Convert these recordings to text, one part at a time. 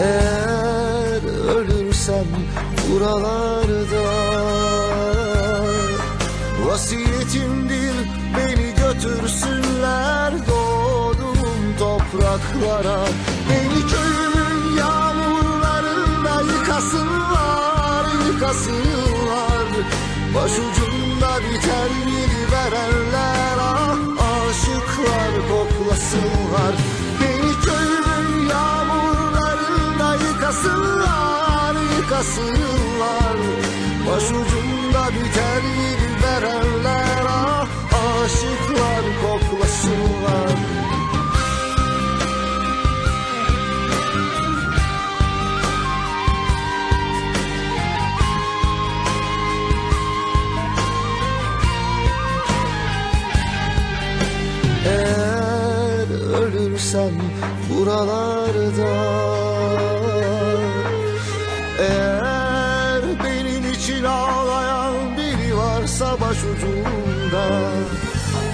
Eğer ölürsem buralarda Vasiyetimdir beni götürsünler doğduğum topraklara. Beni köyümün yağmurlarında yıkasınlar, yıkasınlar. Başucumda biter yedi verenler ah aşıklar koklasınlar yıkasınlar, yıkasınlar. Başucumda biter yedi verenler ah aşıklar koklasınlar. Eğer ölürsem buralarda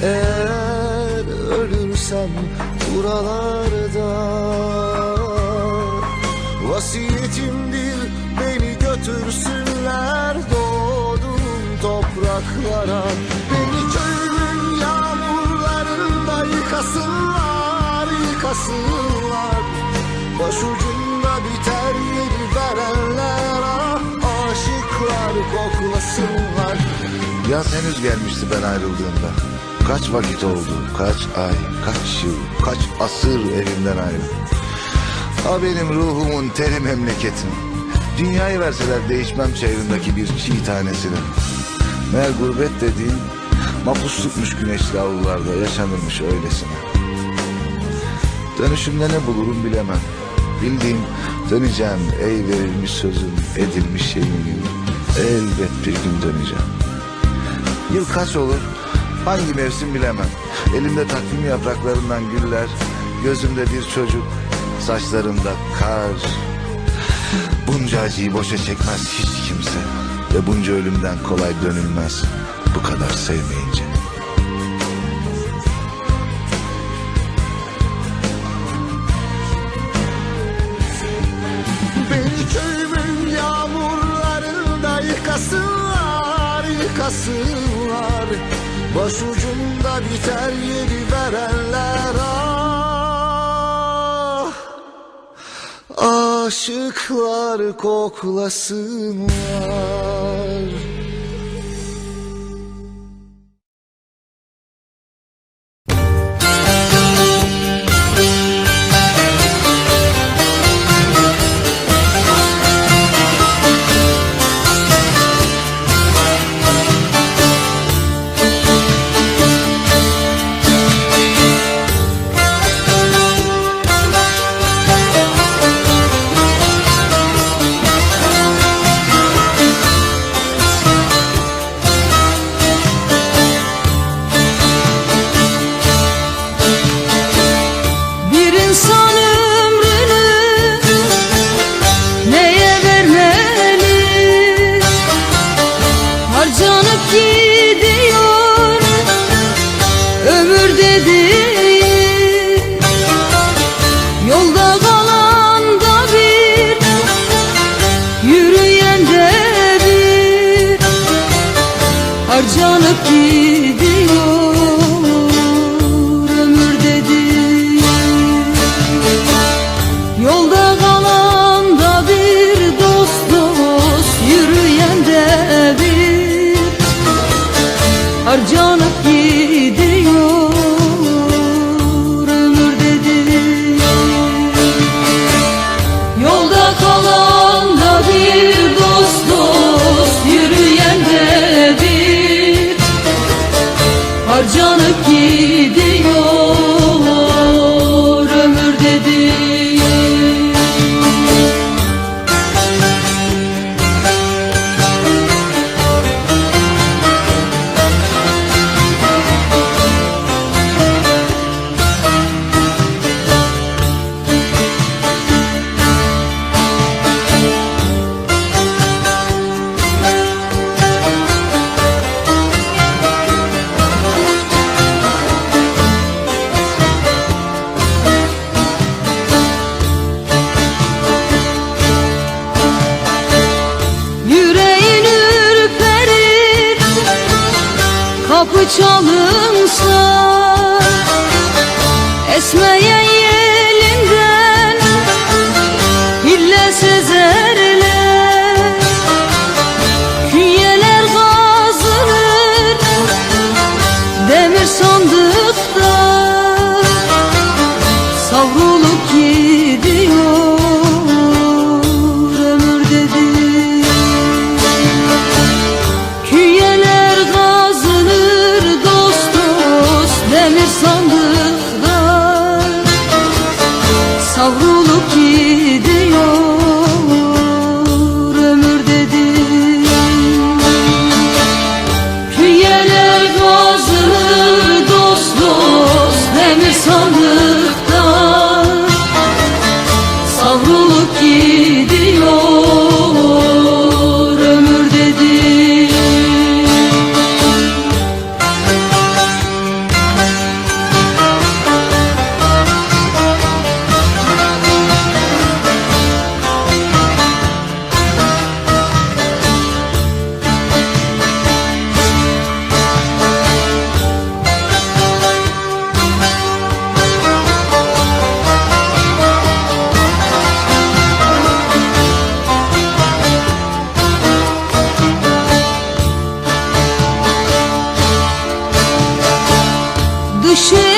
Eğer ölürsem buralarda Vasiyetimdir beni götürsünler doğduğum topraklara. Beni köyümün yağmurlarında yıkasınlar, yıkasınlar. Başucumda biter yedi verenler ah aşıklar koklasınlar. Yaz henüz gelmişti ben ayrıldığımda. Kaç vakit oldu, kaç ay, kaç yıl, kaç asır evimden ayrı. Ha benim ruhumun teri memleketim. Dünyayı verseler değişmem çevremdeki bir çiğ tanesini. Meğer gurbet dediğin mapuslukmuş güneşli avlularda yaşanırmış öylesine. Dönüşümde ne bulurum bilemem. Bildiğim döneceğim ey verilmiş sözüm, edilmiş yeminim. Elbet bir gün döneceğim. Yıl kaç olur? Hangi mevsim bilemem. Elimde takvim yapraklarından güller, gözümde bir çocuk, saçlarımda kar. Bunca acıyı boşa çekmez hiç kimse ve bunca ölümden kolay dönülmez bu kadar sevmeyince. Başucumda biter yedi verenler ah. Aşıklar koklasınlar Harcanıp git yo düşün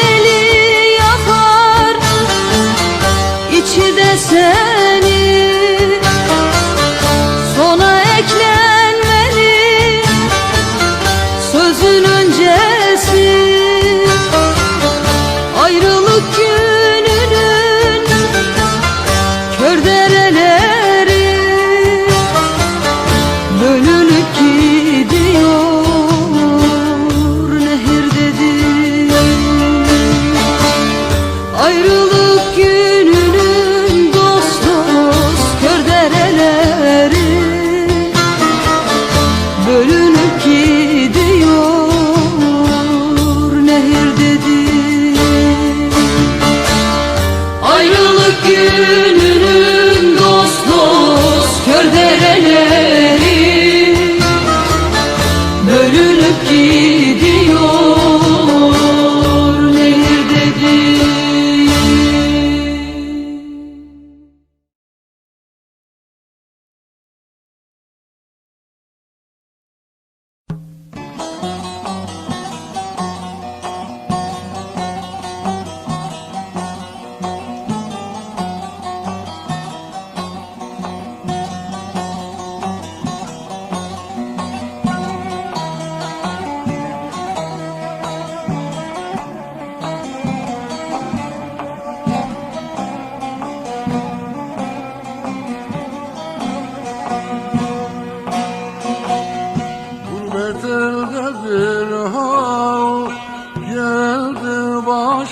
Yeah.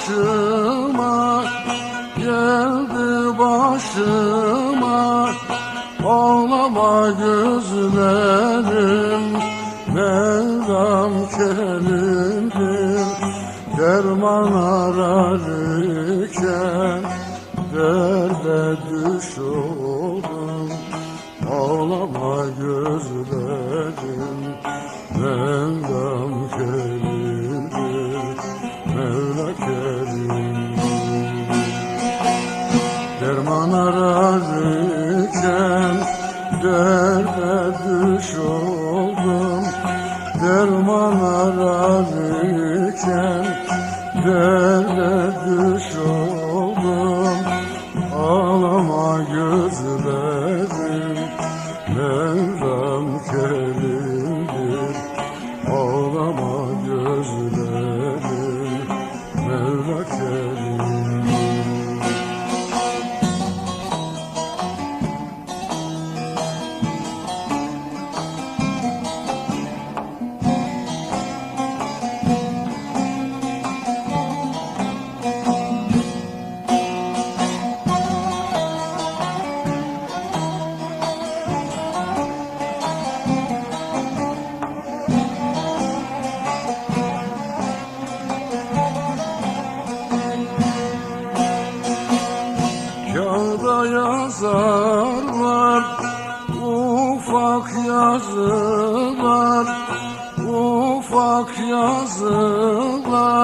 başıma Geldi başıma. Ağlama gözlerim Mevlam kerimdir. Derman ararım the.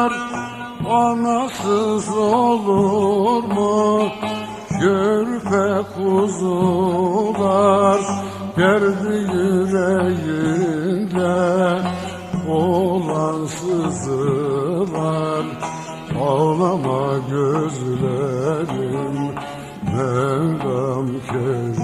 Yazılar Anasız olur mu? Körpe kuzular Derdi yüreğinde olan sızılar Ağlama gözlerim Mevlam kerimdir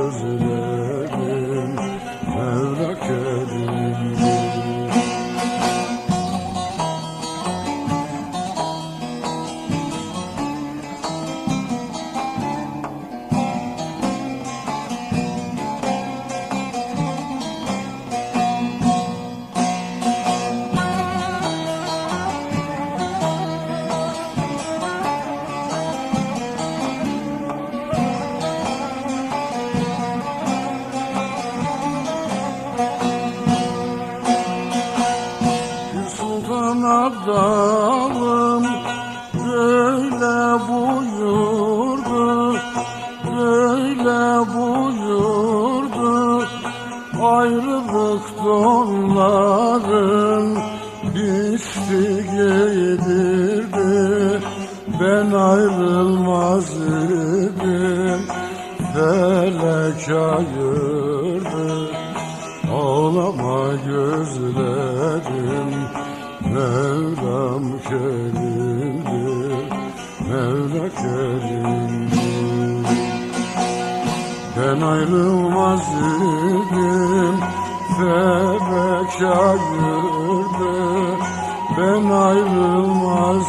gözlerim giydirdi. Ben ayrılmaz idim, felek ayırdı. Ağlama gözlerim. Mevlam kerimdir. Mevla kerimdir. Ben ayrılmaz idim Felek ayırdı Ben ayrılmaz